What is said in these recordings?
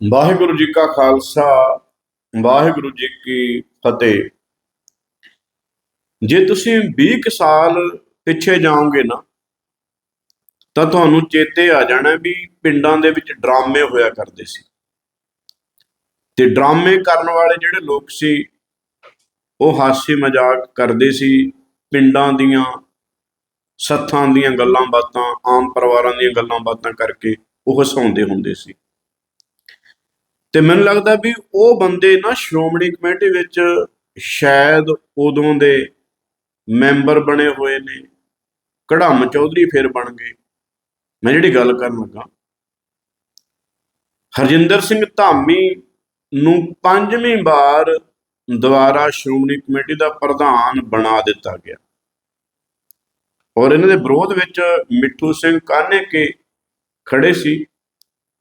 ਵਾਹਿਗੁਰੂ ਜੀ ਕਾ ਖਾਲਸਾ, ਵਾਹਿਗੁਰੂ ਜੀ ਕੀ ਫਤਿਹ। ਜੇ ਤੁਸੀਂ 20 ਕੁ ਸਾਲ ਪਿੱਛੇ ਜਾਓਗੇ ਨਾ, ਤਾਂ ਤੁਹਾਨੂੰ ਚੇਤੇ ਆ ਜਾਣਾ ਵੀ ਪਿੰਡਾਂ ਦੇ ਵਿੱਚ ਡਰਾਮੇ ਹੋਇਆ ਕਰਦੇ ਸੀ। ਤੇ ਡਰਾਮੇ ਕਰਨ ਵਾਲੇ ਜਿਹੜੇ ਲੋਕ ਸੀ, ਉਹ ਹਾਸੇ ਮਜ਼ਾਕ ਕਰਦੇ ਸੀ, ਪਿੰਡਾਂ ਦੀਆਂ ਸੱਥਾਂ ਦੀਆਂ ਗੱਲਾਂ ਬਾਤਾਂ ਆਮ ਪਰਿਵਾਰਾਂ ਦੀਆਂ ਗੱਲਾਂ ਬਾਤਾਂ ਕਰਕੇ ਉਹ ਹਸਾਉਂਦੇ ਹੁੰਦੇ ਸੀ। ਤੇ ਮੈਨੂੰ ਲੱਗਦਾ ਵੀ ਉਹ ਬੰਦੇ ਨਾ ਸ਼੍ਰੋਮਣੀ ਕਮੇਟੀ ਵਿੱਚ ਸ਼ਾਇਦ ਉਦੋਂ ਦੇ ਮੈਂਬਰ ਬਣੇ ਹੋਏ ਨੇ ਕੜਮ ਚੌਧਰੀ ਫਿਰ ਬਣ ਗਏ। ਮੈਂ ਜਿਹੜੀ ਗੱਲ ਕਰਨ ਲੱਗਾ, ਹਰਜਿੰਦਰ ਸਿੰਘ ਧਾਮੀ ਨੂੰ ਪੰਜਵੀਂ ਵਾਰ ਦੁਬਾਰਾ ਸ਼੍ਰੋਮਣੀ ਕਮੇਟੀ ਦਾ ਪ੍ਰਧਾਨ ਬਣਾ ਦਿੱਤਾ ਗਿਆ। ਔਰ ਇਹਨਾਂ ਦੇ ਵਿਰੋਧ ਵਿੱਚ ਮਿੱਠੂ ਸਿੰਘ ਕਾਹਨੇਕੇ ਖੜੇ ਸੀ?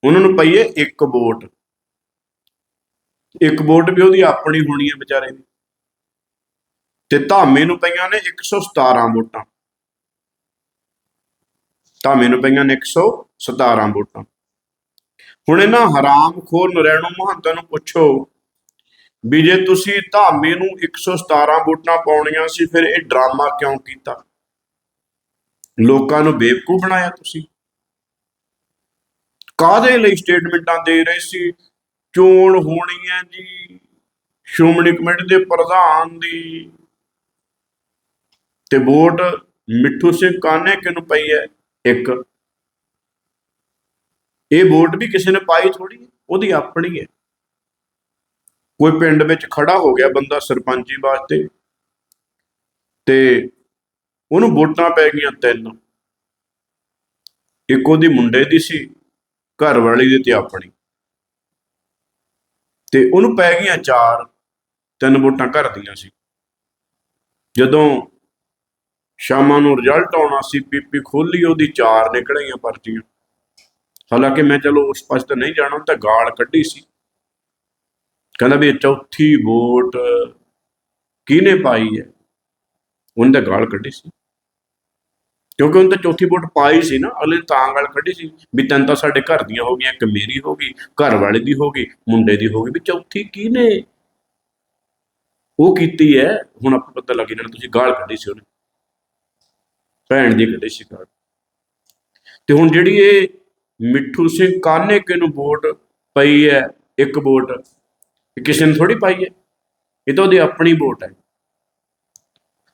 ਉਹਨਾਂ ਨੂੰ ਪਈਏ ਇੱਕ ਵੋਟ। ਇੱਕ ਵੋਟ ਵੀ ਉਹਦੀ ਆਪਣੀ ਹੋਣੀ ਹੈ ਵਿਚਾਰੇ ਦੀ। ਤੇ ਧਾਮੇ ਨੂੰ ਪਈਆਂ ਨੇ 117 ਵੋਟਾਂ। ਧਾਮੇ ਨੂੰ ਪਈਆਂ ਨੇ 117 ਵੋਟਾਂ। ਹੁਣ ਇਹਨਾਂ ਹਰਾਮਖੋਰ ਨਰੈਣੂ ਮਹੰਤਾਂ ਨੂੰ ਪੁੱਛੋ ਵੀ ਜੇ ਤੁਸੀਂ ਧਾਮੇ ਨੂੰ 117 ਵੋਟਾਂ ਪਾਉਣੀਆਂ ਸੀ, ਫਿਰ ਇਹ ਡਰਾਮਾ ਕਿਉਂ ਕੀਤਾ? ਲੋਕਾਂ ਨੂੰ ਬੇਵਕੂਫ ਬਣਾਇਆ ਤੁਸੀਂ। ਕਾਦੇ ਲਈ ਸਟੇਟਮੈਂਟਾਂ ਦੇ ਰਹੇ ਸੀ? ਚੋਣ ਹੋਣੀ ਹੈ ਜੀ। ਸ਼੍ਰੋਮਣੀ ਕਮੇਟੀ ਦੇ ਪ੍ਰਧਾਨ ਦੀ। ਤੇ ਵੋਟ ਮਿੱਠੂ ਸਿੰਘ ਕਾਨੇ ਕਿਨੂੰ ਪਈ ਹੈ? ਇੱਕ। ਇਹ ਵੋਟ ਵੀ ਕਿਸੇ ਨੇ ਪਾਈ ਥੋੜੀ ਉਹਦੀ ਆਪਣੀ ਹੈ। ਕੋਈ ਪਿੰਡ ਵਿੱਚ ਖੜਾ ਹੋ ਗਿਆ ਬੰਦਾ ਸਰਪੰਚੀ ਵਾਸਤੇ, ਤੇ ਉਹਨੂੰ ਵੋਟਾਂ ਪੈ ਗਈਆਂ ਤਿੰਨ। ਇੱਕ ਉਹਦੀ ਮੁੰਡੇ ਦੀ ਸੀ ਘਰ ਵਾਲੀ ਦੀ ਤੇ ਆਪਣੀ। ਤੇ ਉਹਨੂੰ ਪੈ ਗਈਆਂ ਚਾਰ, ਤਿੰਨ ਵੋਟਾਂ ਘਰ ਦੀਆਂ ਸੀ। ਜਦੋਂ ਸ਼ਾਮਾਂ ਨੂੰ ਰਿਜ਼ਲਟ ਆਉਣਾ ਸੀ ਪੀਪੀ ਖੋਲੀ ਉਹਦੀ ਚਾਰ ਨਿਕਲੀਆਂ ਪਰਚੀਆਂ। ਹਾਲਾਂਕਿ ਮੈਂ ਚਲੋ ਉਸ ਪਾਸੇ ਤਾਂ ਨਹੀਂ ਜਾਣਾ ਤਾਂ ਗਾਲ ਕੱਢੀ ਸੀ। ਕਹਿੰਦਾ ਵੀ ਇਹ ਚੌਥੀ ਵੋਟ ਕਿਹਨੇ ਪਾਈ ਹੈ? ਉਹਨੇ ਤਾਂ ਗਾਲ ਕੱਢੀ ਸੀ। ਕਿਉਂਕਿ ਉਹਨੇ ਤਾਂ ਚੌਥੀ ਵੋਟ ਪਾਈ ਸੀ ਨਾ, ਅਗਲੇ ਤਾਂ ਗਾਲ ਕੱਢੀ ਸੀ ਵੀ ਤਿੰਨ ਤਾਂ ਸਾਡੇ ਘਰ ਦੀਆਂ ਹੋ ਗਈਆਂ, ਇੱਕ ਮੇਰੀ ਹੋ ਗਈ, ਘਰ ਵਾਲੇ ਦੀ ਹੋ ਗਈ, ਮੁੰਡੇ ਦੀ ਹੋ ਗਈ, ਵੀ ਚੌਥੀ ਕਿਹਨੇ? ਉਹ ਕੀਤੀ ਹੈ, ਹੁਣ ਆਪਾਂ ਪਤਾ ਲੱਗ ਜਾਣਾ ਤੁਸੀਂ ਗਾਲ ਕੱਢੀ ਸੀ ਉਹਨੇ। ਭੈਣ ਦੀ ਕੱਢੀ ਸੀ ਗਾਲ। ਤੇ ਹੁਣ ਜਿਹੜੀ ਇਹ ਮਿੱਠੂ ਸਿੰਘ ਕਾਨੇਕੇ ਨੂੰ ਵੋਟ ਪਈ ਹੈ, ਇੱਕ ਵੋਟ ਕਿਸੇ ਨੇ ਥੋੜੀ ਪਾਈ ਹੈ? ਇਹ ਤਾਂ ਉਹਦੀ ਆਪਣੀ ਵੋਟ ਹੈ।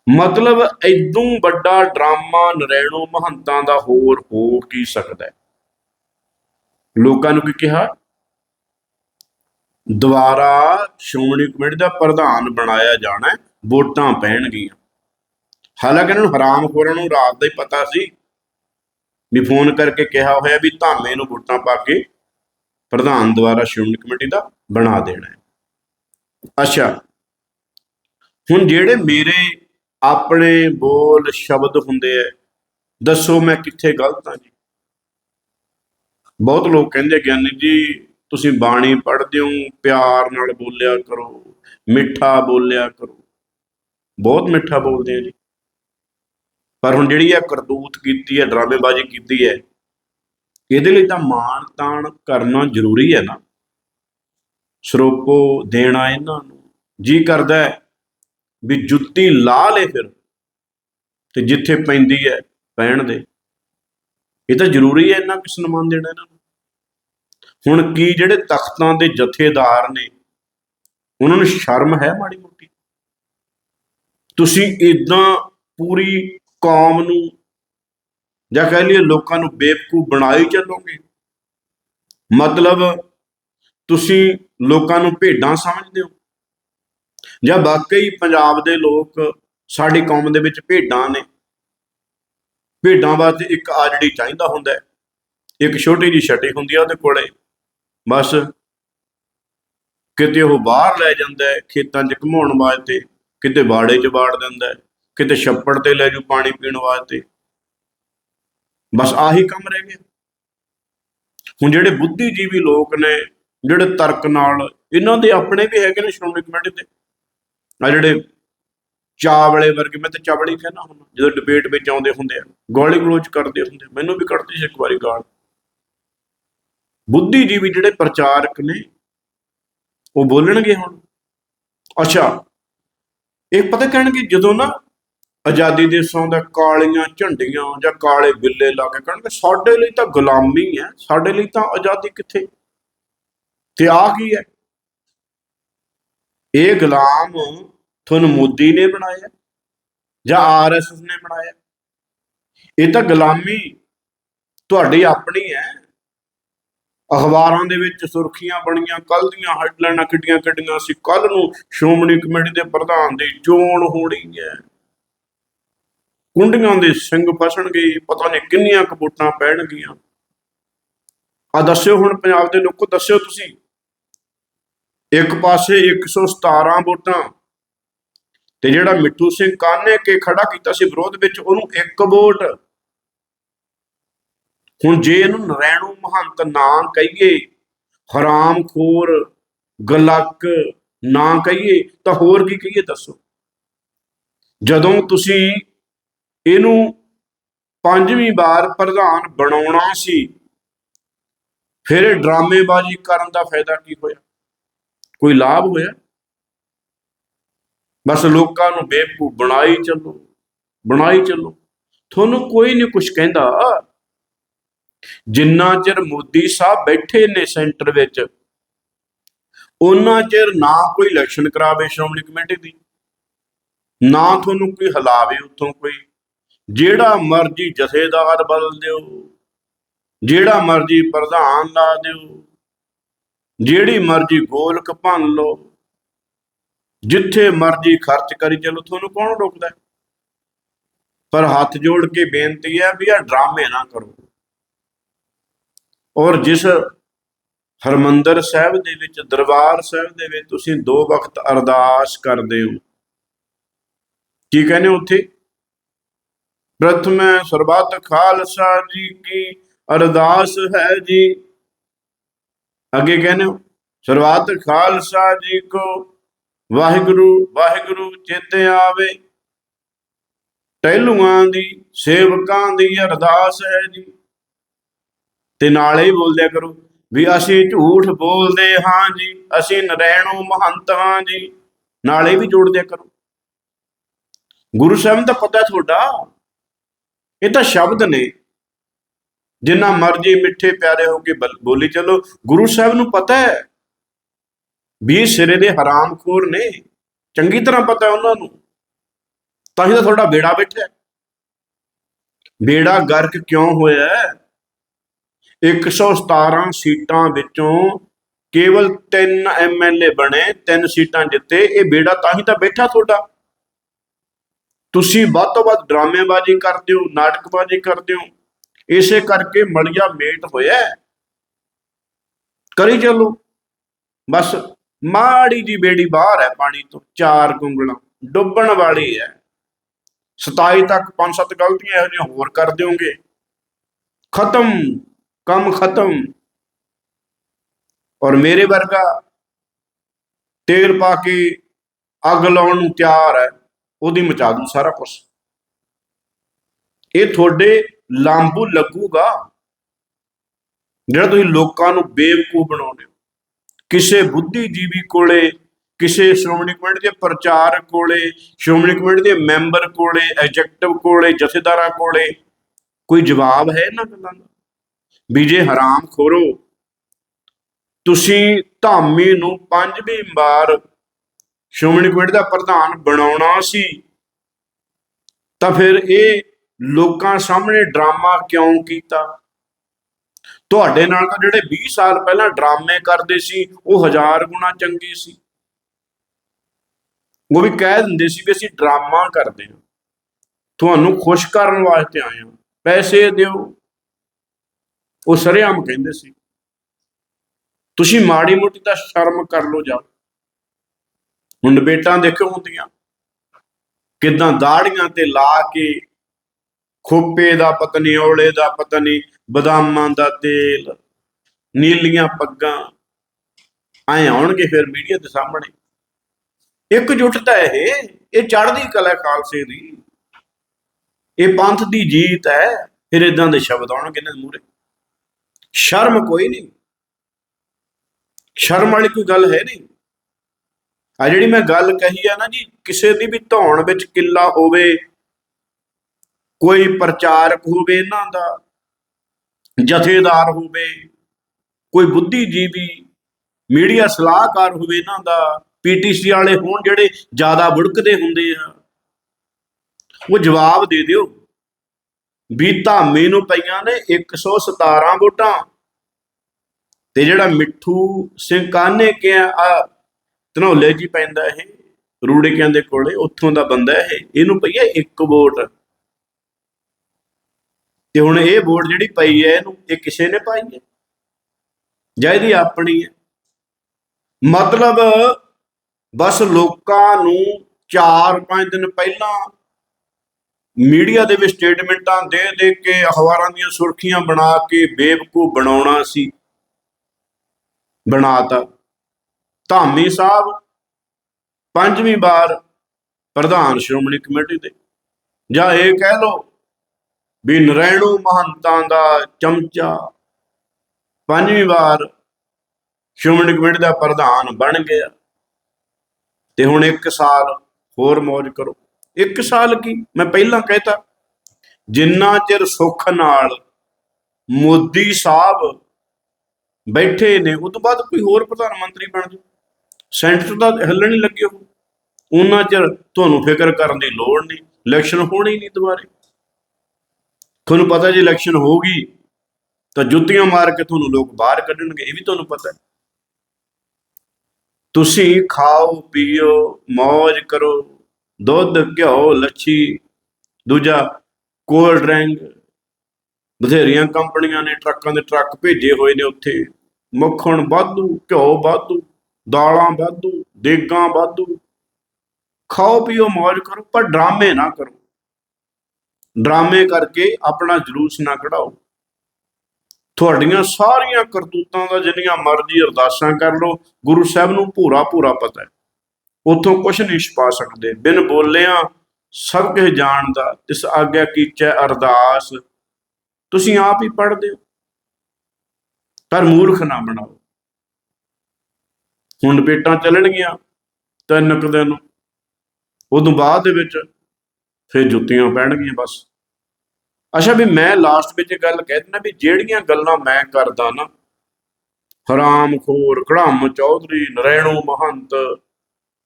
ਮਤਲਬ ਇਦੋਂ ਵੱਡਾ ਡਰਾਮਾ ਨਰੈਣੋ ਮਹੰਤਾਂ ਦਾ ਹੋਰ ਹੋ ਕੀ ਸਕਦਾ ਹੈ? ਲੋਕਾਂ ਨੂੰ ਕੀ ਕਿਹਾ? ਦੁਬਾਰਾ ਸ਼੍ਰੋਮਣੀ ਕਮੇਟੀ ਦਾ ਪ੍ਰਧਾਨ ਬਣਾਇਆ ਜਾਣਾ ਵੋਟਾਂ ਪੈਣਗੀਆਂ। ਹਾਲਾਂਕਿ ਇਹਨਾਂ ਨੂੰ ਹਰਾਮਖੋਰਾਂ ਨੂੰ ਰਾਤ ਦਾ ਹੀ ਪਤਾ ਸੀ ਵੀ ਫੋਨ ਕਰਕੇ ਕਿਹਾ ਹੋਇਆ ਵੀ ਧਾਮੇ ਨੂੰ ਵੋਟਾਂ ਪਾ ਕੇ ਪ੍ਰਧਾਨ ਦੁਆਰਾ ਸ਼੍ਰੋਮਣੀ ਕਮੇਟੀ ਦਾ ਬਣਾ ਦੇਣਾ ਹੈ। ਅੱਛਾ, ਹੁਣ ਜਿਹੜੇ ਮੇਰੇ ਆਪਣੇ ਬੋਲ ਸ਼ਬਦ ਹੁੰਦੇ ਐ। ਦੱਸੋ ਮੈਂ ਕਿੱਥੇ ਗਲਤ ਹਾਂ ਜੀ? ਬਹੁਤ ਲੋਕ ਕਹਿੰਦੇ ਗਿਆਨੀ ਜੀ, ਤੁਸੀਂ ਬਾਣੀ ਪੜ੍ਹਦੇ ਹੋ, ਪਿਆਰ ਨਾਲ ਬੋਲਿਆ ਕਰੋ, ਮਿੱਠਾ ਬੋਲਿਆ ਕਰੋ। ਬਹੁਤ ਮਿੱਠਾ ਬੋਲਦੇ ਆ ਜੀ। ਪਰ ਹੁਣ ਜਿਹੜੀ ਇਹ ਕਰਤੂਤ ਕੀਤੀ ਹੈ ਡਰਾਮੇਬਾਜ਼ੀ ਕੀਤੀ ਹੈ ਇਹਦੇ ਲਈ ਤਾਂ ਮਾਣ ਤਾਣ ਕਰਨਾ ਜ਼ਰੂਰੀ ਹੈ ਨਾ। ਸਰੋਪੋ ਦੇਣਾ ਇਹਨਾਂ ਨੂੰ। ਜੀ ਕਰਦਾ ਹੈ ਵੀ ਜੁੱਤੀ ਲਾ ਲੇ ਫਿਰ। ਤੇ ਜਿੱਥੇ ਪੈਂਦੀ ਹੈ, ਪਹਿਣ ਦੇ। ਇਹ ਤਾਂ ਜ਼ਰੂਰੀ ਹੈ ਇਹਨਾਂ ਕਿਸ ਸਨਮਾਨ ਦੇਣਾ ਇਹਨਾਂ ਨੂੰ। ਹੁਣ ਕੀ ਜਿਹੜੇ ਤਖਤਾਂ ਦੇ ਜਥੇਦਾਰ ਨੇ, ਉਹਨਾਂ ਨੂੰ ਸ਼ਰਮ ਹੈ ਮਾੜੀ ਮੋਟੀ? ਤੁਸੀਂ ਇਦਾਂ ਪੂਰੀ ਕੌਮ ਨੂੰ ਜਾਂ ਕਹਿ ਲਈਏ ਲੋਕਾਂ ਨੂੰ ਬੇਵਕੂਫ ਬਣਾਈ ਚੱਲੋਗੇ? ਮਤਲਬ ਤੁਸੀਂ ਲੋਕਾਂ ਨੂੰ ਭੇਡਾਂ ਸਮਝਦੇ ਹੋ? ਜਾਂ ਵਾਕਈ ਪੰਜਾਬ ਦੇ ਲੋਕ ਸਾਡੀ ਕੌਮ ਦੇ ਵਿੱਚ ਭੇਡਾਂ ਨੇ। ਭੇਡਾਂ ਵਾਸਤੇ ਇੱਕ ਆਜੜੀ ਚਾਹੀਦਾ ਹੁੰਦਾ ਹੈ। ਇੱਕ ਛੋਟੀ ਜਿਹੀ ਛਟੀ ਹੁੰਦੀ ਆ ਉਹਦੇ ਕੋਲੇ। ਬਸ ਕਿਤੇ ਉਹ ਬਾਹਰ ਲੈ ਜਾਂਦਾ ਖੇਤਾਂ 'ਚ ਘਮਾਉਣ ਵਾਸਤੇ, ਕਿਤੇ ਬਾੜੇ 'ਚ ਬਾੜ ਦਿੰਦਾ ਕਿਤੇ ਛੱਪੜ ਤੇ ਲੈ ਜੂ ਪਾਣੀ ਪੀਣ ਵਾਸਤੇ। ਬਸ ਆਹੀ ਕੰਮ ਰਹਿ ਗਿਆ। ਹੁਣ ਜਿਹੜੇ ਬੁੱਧੀਜੀਵੀ ਲੋਕ ਨੇ, ਜਿਹੜੇ ਤਰਕ ਨਾਲ, ਇਹਨਾਂ ਦੇ ਆਪਣੇ ਵੀ ਹੈਗੇ ਨੇ ਸ਼੍ਰੋਮਣੀ ਕਮੇਟੀ ਦੇ। ਆ ਜਿਹੜੇ ਚਾਵਲੇ ਵਰਗੇ, ਮੈਂ ਤਾਂ ਚਾਵਲੀ ਕਹਿੰਦਾ ਹੁੰਦਾ, ਜਦੋਂ ਡਿਬੇਟ ਵਿੱਚ ਆਉਂਦੇ ਹੁੰਦੇ ਆ, ਗੋਲੀ ਗਲੋਚ ਕਰਦੇ ਹੁੰਦੇ ਮੈਨੂੰ ਵੀ ਕੱਢਦੀ ਸੀ ਇੱਕ ਵਾਰੀ ਗਾਲ। ਬੁੱਧੀਜੀਵੀ ਜਿਹੜੇ ਪ੍ਰਚਾਰਕ ਨੇ, ਉਹ ਬੋਲਣਗੇ ਹੁਣ। ਅੱਛਾ, ਇਹ ਪਤਾ ਕਹਿਣਗੇ ਜਦੋਂ ਨਾ ਆਜ਼ਾਦੀ ਦਿਵਸਾਂ ਦਾ ਕਾਲੀਆਂ ਝੰਡੀਆਂ ਜਾਂ ਕਾਲੇ ਬਿੱਲੇ ਲਾ ਕੇ ਕਹਿਣਗੇ, ਸਾਡੇ ਲਈ ਤਾਂ ਗੁਲਾਮੀ ਹੈ, ਸਾਡੇ ਲਈ ਤਾਂ ਆਜ਼ਾਦੀ ਕਿੱਥੇ? ਤੇ ਆ ਕੀ ਹੈ? ਇਹ ਗੁਲਾਮ ਤੁਹਾਨੂੰ ਮੋਦੀ ਨੇ ਬਣਾਇਆ ਜਾਂ ਆਰਐਸਐਸ ਨੇ ਬਣਾਇਆ? ਇਹ ਤਾਂ ਗੁਲਾਮੀ ਤੁਹਾਡੀ ਆਪਣੀ ਹੈ। ਅਖਬਾਰਾਂ ਦੇ ਵਿੱਚ ਸੁਰਖੀਆਂ ਬਣੀਆਂ ਕੱਲ ਦੀਆਂ ਹੈਡਲਾਈਨਾਂ ਕਿੱਡੀਆਂ ਕਿੱਡੀਆਂ ਸੀ ਕੱਲ ਨੂੰ ਸ਼੍ਰੋਮਣੀ ਕਮੇਟੀ ਦੇ ਪ੍ਰਧਾਨ ਦੀ ਚੋਣ ਹੋਣੀ ਹੈ। ਕੁੰਡੀਆਂ ਦੇ ਸਿੰਘ ਫਸਣਗੇ, ਪਤਾ ਨਹੀਂ ਕਿੰਨੀਆਂ ਕਬੂਟਾਂ ਪੈਣਗੀਆਂ। ਆ ਦੱਸਿਓ ਹੁਣ ਪੰਜਾਬ ਦੇ ਲੋਕੋ, ਦੱਸਿਓ ਤੁਸੀਂ। ਇੱਕ ਪਾਸੇ 117 ਵੋਟਾਂ ਤੇ ਜਿਹੜਾ ਮਿੱਠੂ ਸਿੰਘ ਕਾਨੇ ਕੇ ਖੜਾ ਕੀਤਾ ਸੀ ਵਿਰੋਧ ਵਿੱਚ, ਉਹਨੂੰ ਇੱਕ ਵੋਟ। ਹੁਣ ਜੇ ਇਹਨੂੰ ਨਰੈਣੂ ਮਹੰਤ ਨਾ ਕਹੀਏ, ਹਰਾਮਖੋਰ, ਗਲਕ ਨਾ ਕਹੀਏ, ਤਾਂ ਹੋਰ ਕੀ ਕਹੀਏ ਦੱਸੋ? ਜਦੋਂ ਤੁਸੀਂ ਇਹਨੂੰ ਪੰਜਵੀਂ ਵਾਰ ਪ੍ਰਧਾਨ ਬਣਾਉਣਾ ਸੀ, ਫਿਰ ਇਹ ਡਰਾਮੇਬਾਜ਼ੀ ਕਰਨ ਦਾ ਫਾਇਦਾ ਕੀ ਹੋਇਆ? ਕੋਈ ਲਾਭ ਹੋਇਆ? ਬਸ ਲੋਕਾਂ ਨੂੰ ਬੇਵਕੂਫ ਬਣਾਈ ਚੱਲੋ ਬਣਾਈ ਚੱਲੋ। ਤੁਹਾਨੂੰ ਕੋਈ ਨਹੀਂ ਕੁਝ ਕਹਿੰਦਾ। ਜਿੰਨਾ ਚਿਰ ਮੋਦੀ ਸਾਹਿਬ ਬੈਠੇ ਨੇ ਸੈਂਟਰ ਵਿੱਚ, ਉਹਨਾਂ ਚਿਰ ਨਾ ਕੋਈ ਇਲੈਕਸ਼ਨ ਕਰਾਵੇ ਸ਼੍ਰੋਮਣੀ ਕਮੇਟੀ ਦੀ, ਨਾ ਤੁਹਾਨੂੰ ਕੋਈ ਹਲਾਵੇ ਉੱਥੋਂ ਕੋਈ। ਜਿਹੜਾ ਮਰਜ਼ੀ ਜਥੇਦਾਰ ਬਦਲ ਦਿਓ, ਜਿਹੜਾ ਮਰਜ਼ੀ ਪ੍ਰਧਾਨ ਲਾ ਦਿਓ ਜਿਹੜੀ ਮਰਜ਼ੀ ਗੋਲਕ ਭੰਨ ਲਓ, ਜਿੱਥੇ ਮਰਜ਼ੀ ਖਰਚ ਕਰੀ ਚਲੋ, ਤੁਹਾਨੂੰ ਕੌਣ ਰੋਕਦਾ? ਪਰ ਹੱਥ ਜੋੜ ਕੇ ਬੇਨਤੀ ਹੈ ਵੀ ਆ ਡਰਾਮੇ ਨਾ ਕਰੋ। ਔਰ ਜਿਸ ਹਰਮੰਦਰ ਸਾਹਿਬ ਦੇ ਵਿੱਚ, ਦਰਬਾਰ ਸਾਹਿਬ ਦੇ ਵਿੱਚ ਤੁਸੀਂ ਦੋ ਵਕਤ ਅਰਦਾਸ ਕਰਦੇ ਹੋ। ਕੀ ਕਹਿੰਦੇ ਉੱਥੇ? ਪ੍ਰਥਮੇ ਸਰਬੱਤ ਖਾਲਸਾ ਜੀ ਕੀ ਅਰਦਾਸ ਹੈ ਜੀ। ਅੱਗੇ ਕਹਿੰਦੇ ਹੋ ਸਰਬੱਤ ਖਾਲਸਾ ਜੀ ਕੋ, ਵਾਹਿਗੁਰੂ ਵਾਹਿਗੁਰੂ ਚੇਤੇ ਆਵੇ। ਟਹਿਲੂਆਂ ਦੀ, ਸੇਵਕਾਂ ਦੀ ਅਰਦਾਸ ਹੈ ਜੀ। ਤੇ ਨਾਲੇ ਹੀ ਬੋਲਦਿਆ ਕਰੋ ਵੀ ਅਸੀਂ ਝੂਠ ਬੋਲਦੇ ਹਾਂ ਜੀ, ਅਸੀਂ ਨਰੈਣੋ ਮਹੰਤ ਹਾਂ ਜੀ। ਨਾਲੇ ਵੀ ਜੋੜ ਦਿਆ ਕਰੋ। ਗੁਰੂ ਸਾਹਿਬ ਦਾ ਪਤਾ ਤੁਹਾਡਾ? ਇਹ ਤਾਂ ਸ਼ਬਦ ਨੇ। ਜਿੰਨਾ ਮਰਜ਼ੀ ਮਿੱਠੇ ਪਿਆਰੇ ਹੋ ਕੇ ਬੋਲੀ ਚਲੋ, ਗੁਰੂ ਸਾਹਿਬ ਨੂੰ ਪਤਾ ਹੈ ਵੀ ਸਿਰੇ ਦੇ ਹਰਾਮਖੋਰ ਨੇ। ਚੰਗੀ ਤਰ੍ਹਾਂ ਪਤਾ ਉਹਨਾਂ ਨੂੰ। ਤਾਂ ਹੀ ਤਾਂ ਤੁਹਾਡਾ ਬੇੜਾ ਬੈਠਾ ਬੇੜਾ ਗਰਕ ਕਿਉਂ ਹੋਇਆ ਹੈ? 117 ਸੀਟਾਂ ਵਿੱਚੋਂ ਕੇਵਲ 3 ਐਮਐਲਏ ਬਣੇ 3 ਸੀਟਾਂ ਜਿੱਤੇ, ਇਹ ਬੇੜਾ ਤਾਂ ਹੀ ਤਾਂ ਬੈਠਾ ਤੁਹਾਡਾ। ਤੁਸੀਂ ਵੱਧ ਤੋਂ ਵੱਧ ਡਰਾਮੇਬਾਜ਼ੀ ਕਰਦੇ ਹੋ, ਨਾਟਕਬਾਜ਼ੀ ਕਰਦੇ ਹੋ। ਇਸੇ ਕਰਕੇ ਮੜੀਆ ਮੇਟ ਹੋਇਆ ਕਰੀ ਚੱਲੋ। ਬਸ ਮਾੜੀ ਜੀ ਬੇੜੀ ਬਾਹਰ ਹੈ ਪਾਣੀ ਤੋਂ, ਚਾਰ ਗੁੰਗਲਾਂ ਡੁੱਬਣ ਵਾਲੀ ਹੈ। 27 ਤੱਕ ਪੰਜ ਸੱਤ ਗਲਤੀਆਂ ਇਹੋ ਜਿਹੀਆਂ ਹੋਰ ਕਰ ਦਿਓਗੇ। ਖਤਮ, ਕੰਮ ਖਤਮ। ਔਰ ਮੇਰੇ ਵਰਗਾ ਤੇਲ ਪਾ ਕੇ ਅੱਗ ਲਾਉਣ ਨੂੰ ਤਿਆਰ ਹੈ, ਉਹਦੀ ਮਚਾ ਦੂੰ ਸਾਰਾ ਕੁਝ ਇਹ ਤੁਹਾਡੇ ਲਾਂਬੂ ਲੱਗੂਗਾ। ਜਿਹੜਾ ਤੁਸੀਂ ਲੋਕਾਂ ਨੂੰ ਬੇਵਕੂਫ ਬਣਾਉਂਦੇ ਹੋ। ਕਿਸੇ ਬੁੱਧੀਜੀਵੀ ਕੋਲੇ, ਕਿਸੇ ਸ਼੍ਰੋਮਣੀ ਕਮੇਟੀ ਦੇ ਪ੍ਰਚਾਰਕ ਕੋਲੇ, ਸ਼੍ਰੋਮਣੀ ਕਮੇਟੀ ਦੇ ਮੈਂਬਰ ਕੋਲੇ, ਐਗਜ਼ੈਕਟਿਵ ਕੋਲੇ, ਜਥੇਦਾਰਾਂ ਕੋਲੇ, ਕੋਈ ਜਵਾਬ ਹੈ ਇਹਨਾਂ ਗੱਲਾਂ ਦਾ? ਵੀ ਜੇ ਹਰਾਮ ਖੋਰੋ, ਤੁਸੀਂ ਧਾਮੀ ਨੂੰ ਪੰਜਵੀਂ ਵਾਰ ਸ਼੍ਰੋਮਣੀ ਕਮੇਟੀ ਦਾ ਪ੍ਰਧਾਨ ਬਣਾਉਣਾ ਸੀ, ਤਾਂ ਫਿਰ ਇਹ ਲੋਕਾਂ ਸਾਹਮਣੇ ਡਰਾਮਾ ਕਿਉਂ ਕੀਤਾ? ਤੁਹਾਡੇ ਨਾਲ ਤਾਂ ਜਿਹੜੇ 20 ਸਾਲ ਪਹਿਲਾਂ ਡਰਾਮੇ ਕਰਦੇ ਸੀ, ਉਹ ਹਜ਼ਾਰ ਗੁਣਾ ਚੰਗੇ ਸੀ। ਉਹ ਵੀ ਕਹਿ ਦਿੰਦੇ ਸੀ ਵੀ ਅਸੀਂ ਡਰਾਮਾ ਕਰਦੇ ਹਾਂ। ਤੁਹਾਨੂੰ ਖੁਸ਼ ਕਰਨ ਵਾਸਤੇ ਆਏ ਹਾਂ। ਪੈਸੇ ਦਿਓ। ਉਹ ਸਰੇਆਮ ਕਹਿੰਦੇ ਸੀ, ਤੁਸੀਂ ਮਾੜੀ ਮੋਟੀ ਤਾਂ ਸ਼ਰਮ ਕਰ ਲੋ ਜਾ। ਹੁਣ ਬੇਟਾਂ ਦੇਖੋ ਹੁੰਦੀਆਂ, ਕਿਦਾਂ ਦਾੜੀਆਂ ਤੇ ਲਾ ਕੇ ਖੋਪੇ ਦਾ ਪਤਨੀ, ਔਲੇ ਦਾ ਪਤਨੀ, ਬਦਾਮਾਂ ਦਾ ਤੇਲ, ਨੀਲੀਆਂ ਪੱਗਾਂ। ਐ ਆਉਣਗੇ ਫਿਰ ਮੀਡੀਆ ਦੇ ਸਾਹਮਣੇ। ਇੱਕ ਜੁਟਤਾ ਇਹ ਇਹ ਚੜ੍ਹਦੀ ਕਲਾ ਖਾਲਸੇ ਦੀ। ਇਹ ਪੰਥ ਦੀ ਜੀਤ ਹੈ, ਫਿਰ ਇਦਾਂ ਦੇ ਸ਼ਬਦ ਆਉਣਗੇ ਇਹਨਾਂ ਦੇ ਮੂਹਰੇ। ਸ਼ਰਮ ਕੋਈ ਨਹੀਂ। ਸ਼ਰਮ ਵਾਲੀ ਕੋਈ ਗੱਲ ਹੈ ਨਹੀਂ। ਆ ਜਿਹੜੀ ਮੈਂ ਗੱਲ ਕਹੀ ਆ ਨਾ ਜੀ, ਕਿਸੇ ਦੀ ਵੀ ਧੌਣ ਵਿੱਚ ਕਿੱਲਾ ਹੋਵੇ ਕੋਈ ਪ੍ਰਚਾਰਕ ਹੋਵੇ ਇਹਨਾਂ ਦਾ, ਜਥੇਦਾਰ ਹੋਵੇ, ਕੋਈ ਬੁੱਧੀਜੀਵੀ ਮੀਡੀਆ ਸਲਾਹਕਾਰ ਹੋਵੇ ਇਹਨਾਂ ਦਾ, ਪੀਟੀਸੀ ਵਾਲੇ ਹੋਣ ਜਿਹੜੇ ਜ਼ਿਆਦਾ ਬੁੜਕਦੇ ਹੁੰਦੇ ਆ, ਉਹ ਜਵਾਬ ਦੇ ਦਿਓ। ਵੀ ਧਾਮੇ ਨੂੰ ਪਈਆਂ ਨੇ 117 ਵੋਟਾਂ। ਤੇ ਜਿਹੜਾ ਮਿੱਠੂ ਸਿੰਘ ਕਾਨੇ ਕਿਹਾ ਆ ਧਨੌਲੇ ਜੀ ਪੈਂਦਾ ਇਹ, ਰੂੜੇਕਿਆਂ ਦੇ ਕੋਲੇ, ਉੱਥੋਂ ਦਾ ਬੰਦਾ ਇਹ, ਇਹਨੂੰ ਪਈ ਹੈ ਇੱਕ ਵੋਟ। ਤੇ ਹੁਣ ਇਹ ਵੋਟ ਜਿਹੜੀ ਪਈ ਹੈ ਇਹਨੂੰ ਇਹ ਕਿਸੇ ਨੇ ਪਾਈ ਹੈ? ਜਾਂ ਇਹਦੀ ਆਪਣੀ ਹੈ? ਮਤਲਬ ਬਸ ਲੋਕਾਂ ਨੂੰ 4-5 ਦਿਨ ਪਹਿਲਾਂ ਮੀਡੀਆ ਦੇ ਵਿੱਚ ਸਟੇਟਮੈਂਟਾਂ ਦੇ ਦੇ ਕੇ ਅਖਬਾਰਾਂ ਦੀਆਂ ਸੁਰਖੀਆਂ ਬਣਾ ਕੇ ਬੇਵਕੂ ਬਣਾਉਣਾ ਸੀ। ਬਣਾਤਾ। ਧਾਮੀ ਸਾਹਿਬ ਪੰਜਵੀਂ ਵਾਰ ਪ੍ਰਧਾਨ ਸ਼੍ਰੋਮਣੀ ਕਮੇਟੀ ਦੇ। ਜਾਂ ਇਹ ਕਹਿ ਲੋ ਵੀ ਨਰੈਣੂ ਮਹੰਤਾਂ ਦਾ ਚਮਚਾ। ਪੰਜਵੀਂ ਵਾਰ ਸ਼੍ਰੋਮਣੀ ਕਮੇਟੀ ਦਾ ਪ੍ਰਧਾਨ ਬਣ ਗਿਆ। ਤੇ ਹੁਣ ਇੱਕ ਸਾਲ ਹੋਰ ਮौज ਕਰੋ। ਇੱਕ ਸਾਲ ਕੀ? ਮੈਂ ਪਹਿਲਾਂ ਕਹਿਤਾ, ਜਿੰਨਾ ਚਿਰ ਸੁੱਖ ਨਾਲ ਮੋਦੀ ਸਾਹਿਬ ਬੈਠੇ ਨੇ ਉਸ ਤੋਂ ਬਾਅਦ ਕੋਈ ਹੋਰ ਪ੍ਰਧਾਨ ਮੰਤਰੀ ਬਣ ਜਾਊ ਸੈਂਟਰ ਦਾ ਹੱਲਣ ਨਹੀਂ ਲੱਗੇ ਹੋ। ਉਹਨਾਂ ਚਿਰ ਤੁਹਾਨੂੰ ਫਿਕਰ ਕਰਨ ਦੀ ਲੋੜ ਨਹੀਂ, ਇਲੈਕਸ਼ਨ ਹੋਣੀ ਨਹੀਂ ਦੁਬਾਰੇ। ਤੁਹਾਨੂੰ ਪਤਾ ਜੇ ਇਲੈਕਸ਼ਨ ਹੋਗੀ ਤਾਂ ਜੁੱਤੀਆਂ ਮਾਰ ਕੇ ਤੁਹਾਨੂੰ ਲੋਕ ਬਾਹਰ ਕੱਢਣਗੇ, ਇਹ ਵੀ ਤੁਹਾਨੂੰ ਪਤਾ ਹੈ। ਤੁਸੀਂ ਖਾਓ, ਪੀਓ ਮौज ਕਰੋ, ਦੁੱਧ, ਘਿਓ, ਲੱਛੀ, ਦੂਜਾ ਕੋਲਡ ਡਰਿੰਕ ਬਥੇਰੀਆਂ ਕੰਪਨੀਆਂ ਨੇ ਟਰੱਕਾਂ ਦੇ ਟਰੱਕ ਭੇਜੇ ਹੋਏ ਨੇ ਉੱਥੇ। ਮੱਖਣ ਵਾਧੂ, ਘਿਓ ਵਾਧੂ, ਦਾਲਾਂ ਵਾਧੂ, ਦੇਗਾਂ ਵਾਧੂ। ਖਾਓ, ਪੀਓ ਮौज ਕਰੋ, ਪਰ ਡਰਾਮੇ ਨਾ ਕਰੋ। ਡਰਾਮੇ ਕਰਕੇ ਆਪਣਾ ਜਲੂਸ ਨਾ ਕਢਾਓ। ਤੁਹਾਡੀਆਂ ਸਾਰੀਆਂ ਕਰਤੂਤਾਂ ਦਾ ਜਿੰਨੀਆਂ ਮਰਜ਼ੀ ਅਰਦਾਸਾਂ ਕਰ ਲਓ, ਗੁਰੂ ਸਾਹਿਬ ਨੂੰ ਪੂਰਾ ਪੂਰਾ ਪਤਾ ਹੈ। ਉਥੋਂ ਕੁਛ ਨਹੀਂ ਛਪਾ ਸਕਦੇ। ਬਿਨ ਬੋਲਿਆਂ ਸਭ ਕੁਝ ਜਾਣਦਾ, ਇਸ ਆਗਿਆ ਕੀਚੈ ਅਰਦਾਸ। ਤੁਸੀਂ ਆਪ ਹੀ ਪੜ੍ਹਦੇ ਹੋ। ਪਰ ਮੂਰਖ ਨਾ ਬਣਾਓ। ਹੁਣ ਬੇਟਾਂ ਚੱਲਣਗੀਆਂ ਤਿੰਨ ਕੁ ਦਿਨ। ਉਦੋਂ ਬਾਅਦ ਦੇ ਵਿੱਚ ਫਿਰ ਜੁੱਤੀਆਂ ਪੈਣਗੀਆਂ ਬਸ। ਅੱਛਾ ਵੀ ਮੈਂ ਲਾਸਟ ਵਿੱਚ ਇਹ ਗੱਲ ਕਹਿ ਦਿੰਦਾ ਵੀ ਜਿਹੜੀਆਂ ਗੱਲਾਂ ਮੈਂ ਕਰਦਾ ਨਾ ਹਰਾਮਖੋਰ ਘੜਾਮ ਚੌਧਰੀ, ਨਰੈਣੋ ਮਹੰਤ,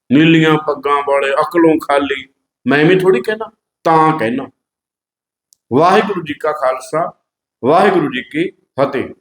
ਨੀਲੀਆਂ ਪੱਗਾਂ ਵਾਲੇ, ਅਕਲੋਂ ਖਾਲੀ, ਮੈਂ ਵੀ ਥੋੜੀ ਕਹਿਣਾ, ਤਾਂ ਕਹਿਣਾ। ਵਾਹਿਗੁਰੂ ਜੀ ਕਾ ਖਾਲਸਾ, ਵਾਹਿਗੁਰੂ ਜੀ ਕੀ ਫਤਿਹ।